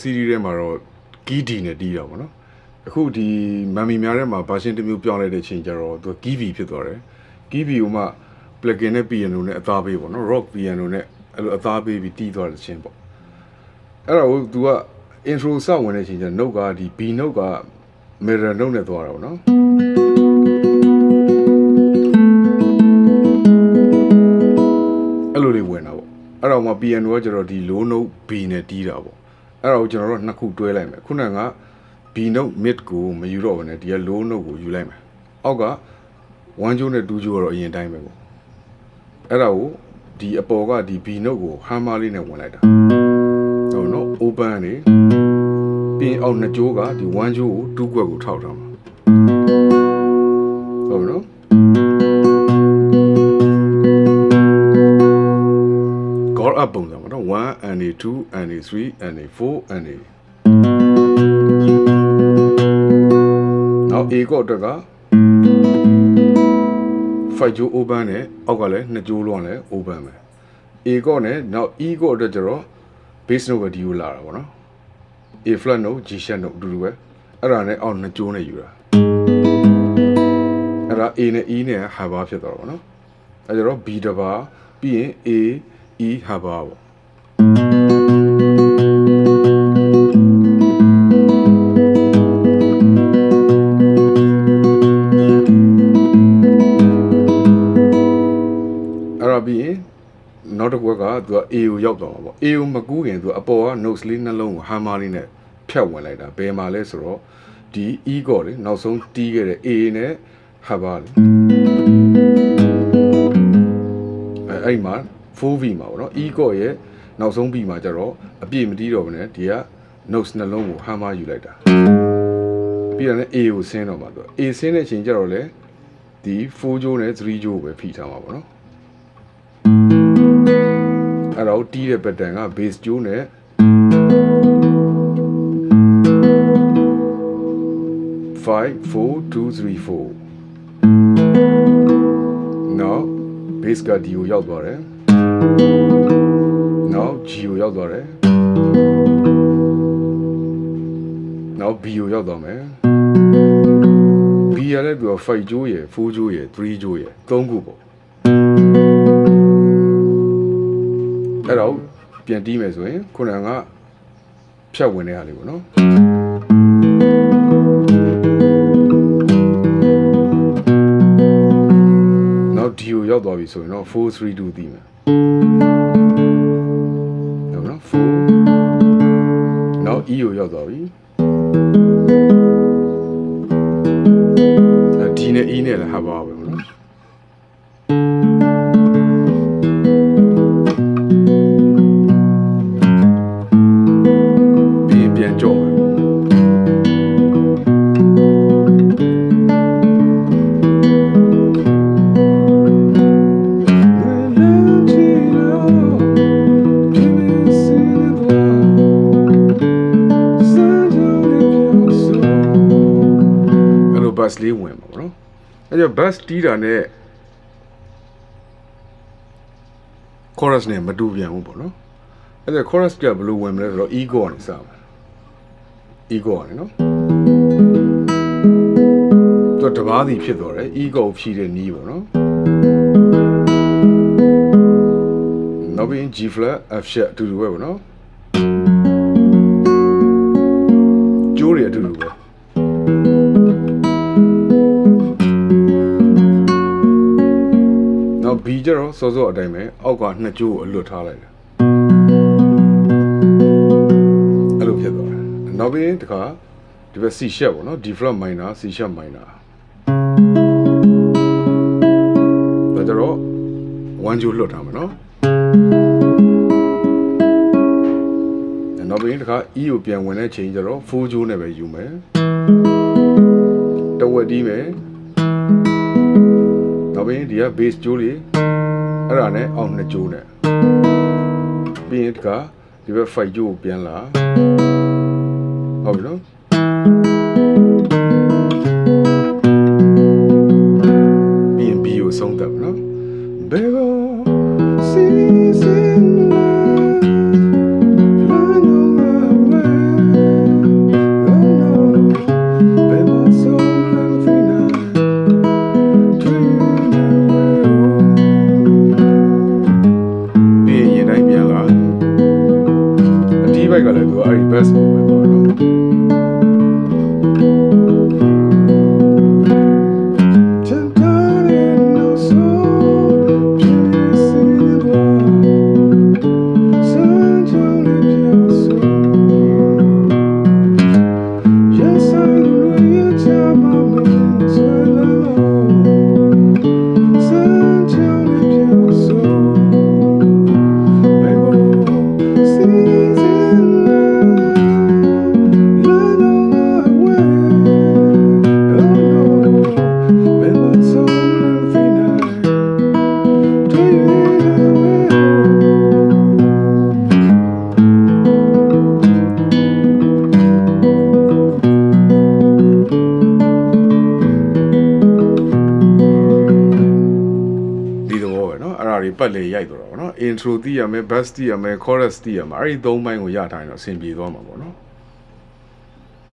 series ထဲမှာတော့ key D နဲ့တီးတာပေါ့နော်အခုဒီမမ်မီများထဲမှာ version တစ်မျိုးပြောင်းလိုက်တဲ့အချိန်ကျတော့သူက key V ဖြစ်သွားတယ် key V ကိုမှ plugin နဲ့ piano နဲ့အသားပေးပေါ့နော် rock piano နဲ့အဲ့လိုအသားပေးပြီးတီးသွားတဲ့ချင်းပေါ့အဲ့တော့ तू က intro စဝင်တဲ့အချိန်ကျ note ကဒီ B note က mirror note နဲ့သွားတာပေါ့နော်အဲ့လိုလေးဝင်တာပေါ့အဲ့တော့မှ piano ကကျတော့ဒီ low note B နဲ့တီးတာပေါ့ အဲ့တော့ကျွန်တော်တို့နှစ်ခုတွဲလိုက်မယ်ခုနက B note mid ကိုမယူတော့ဘဲနဲ့ဒီက low note ကိုယူလိုက်မယ်အောက်က1ကျိုးနဲ့2ကျိုးကတော့အရင်တိုင်းပဲပေါ့အဲ့ဒါကိုဒီအပေါ်ကဒီ B note ကို hammer လေးနဲ့ဝင်လိုက်တာဟုတ်နော် open နေပြီးရင်အောက်နှစ်ကျိုးကဒီ1ကျိုးကို2ခွက်ကိုထောက်ထားမှာ up ပုံစံပေါ့နော်1 and 2 and 3 and 4 and နောက် A ကော့အတွက်က5ဂျိုး open နဲ့အောက်ကလည်း2ဂျိုးလုံးလည်း open ပဲ A ကော့နဲ့နောက် E ကော့အတွက်ကျတော့ base note ပဲဒီကိုလာတာပေါ့နော် A flat note G sharp note အတူတူပဲအဲ့ဒါနဲ့အောက်2ဂျိုးနဲ့ယူတာအဲ့ဒါ A နဲ့ E နဲ့ high bar ဖြစ်သွားတာပေါ့နော်အဲ့ကျတော့ B တစ်ပါပြီးရင် A E ဟာပါပေါ့အဲ့တော့ပြီးရင်နောက်တစ်ခွက်ကသူက A ကိုရောက်သွားမှာပေါ့ A ကိုမကူးခင်သူကအပေါ်က notes လေးနှလုံးကို hammer လေးနဲ့ဖြတ်ဝင်လိုက်တာဘယ်မှာလဲဆိုတော့ဒီ E ကောလေနောက်ဆုံးတီးခဲ့တဲ့ A နဲ့ hammer လေးအဲအဲ့ဒီမှာ 4V မှာပေါ့နော် e core ရဲ့နောက်ဆုံး B မှာကျတော့အပြည့်မတီးတော့ဘူးねဒီက notes နှလုံးကို hammer ယူလိုက်တာပြီးတော့လည်း A ကိုဆင်းတော့မှာသူ A ဆင်းတဲ့အချိန်ကျတော့လေဒီ4ကြိုးနဲ့3ကြိုးပဲဖိထားမှာပေါ့နော်အဲ့တော့တီးတဲ့ pattern က base ကြိုးနဲ့5 4 2 3 4နောက် base က D ကိုရောက်သွားတယ် နောက် G ကိုရောက်သွားတယ်နောက် B ကိုရောက်သွားမယ် B ရလည်းသူက5ကြိုးရယ်4ကြိုးရယ်3ကြိုးရယ်3ခုပေါ့အဲ့တော့ပြန်တီးမယ်ဆိုရင်ခုနကဖြတ်ဝင်တဲ့ဟာလေးပေါ့နော် နောက် D ကိုရောက်သွားပြီဆိုရင်တော့4 3 2တီးမယ်ဟုတ်နော်4နောက် E ကိုရောက်သွားပြီအဲ D နဲ့ E နဲ့လည်းဟာပါပဲပေါ့နော်ပြီး အဲ့လို bus လေးဝင်ပါဘောနော်အဲ့တော့ bus တီးတာနဲ့ chorus နဲ့မတူပြန်ဘူးပေါ့နော်အဲ့ဒါ chorus ကဘယ်လိုဝင်မလဲဆိုတော့ ego ကနေစမှာ ego ကနေနော်သူကတပားစီဖြစ်သွားတယ် ego ကိုဖြည့်တဲ့နီးပေါ့နော်နောက်ပြီး G flat F sharp အတူတူပဲပေါ့နော် က် B ကျတော့စောစောအတိုင်းပဲအောက်ကနှစ်ကျိုးကိုအလွတ်ထားလိုက်တယ်အဲ့လိုဖြစ်သွားတယ်နောက်ပြီးတခါဒီဘက် C sharp ပေါ့နော် D flat minor C sharp minor ဒါကြတော့1ကျိုးလွတ်ထားမယ်နော်နောက်ပြီးတခါ E ကိုပြန်ဝင်တဲ့ချိန်ကျတော့4ကျိုးနဲ့ပဲယူမယ်တဝက်တီးမယ်နောက်ပြီးဒီက base ကျိုးလေး အဲ့ဒါနဲ့အောက်နှစ်ကျိုးနဲ့ပြီးရင်တခါဒီဘက်5ကျိုးကိုပြန်လာဟုတ်ပြီနော် Well, hey, basketball going on? ပတ်လေရိုက်တော့တာပေါ့နော် intro သိရမယ် bass သိရမယ် chorus သိရမယ်အဲ့ဒီသုံးပိုင်းကိုရထားရင်တော့အဆင်ပြေသွားမှာပေါ့နော်